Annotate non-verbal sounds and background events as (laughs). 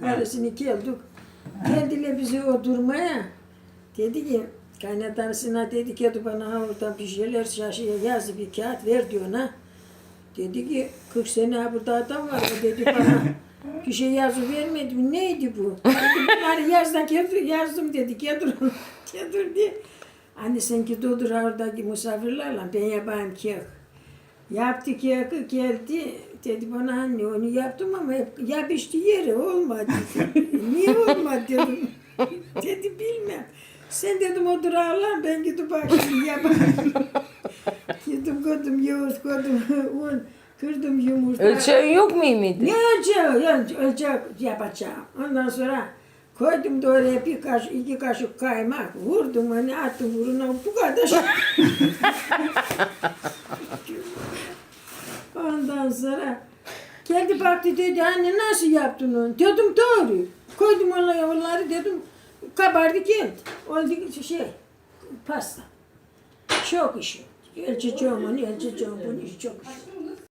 Karısını geldik. Geldiler bizi oturmaya. Dedi ki kaynatasına dedi ki bana orada bir şeyler şaşıya yazı bir kağıt ver diyor ona. Dedi ki 40 sene burada adam var. O dedi bana bir şey yazı vermedi? Neydi bu? Dedi bunları yazdan kedur, yazdım dedi. Kedur, kedur diye. Anne sen ki dodur oradaki misafirlerle ben yapayım kek. Yaptı keki geldi. Dedi bana anne onu yaptım ama hep yapıştı yere olmadı. (laughs) Niye olmadı dedim. (laughs) dedi bilmem. Sen dedim o durarlar ben gidip bak şimdi yapayım. (laughs) Gittim koydum yoğurt koydum un kırdım yumurta. Ölçeğin yok mu mıydı? Ne ölçeği? Yani ölçek yapacağım. Ondan sonra koydum da oraya bir kaşık, iki kaşık kaymak vurdum hani attım vuruna bu kadar. Ondan sonra geldi baktı dedi anne nasıl yaptın onu? Dedim doğru. Koydum onları, onları dedim kabardı geldi. Oldu şey pasta. Çok işi. Ölçeceğim onu, ölçeceğim bunu, çok işi.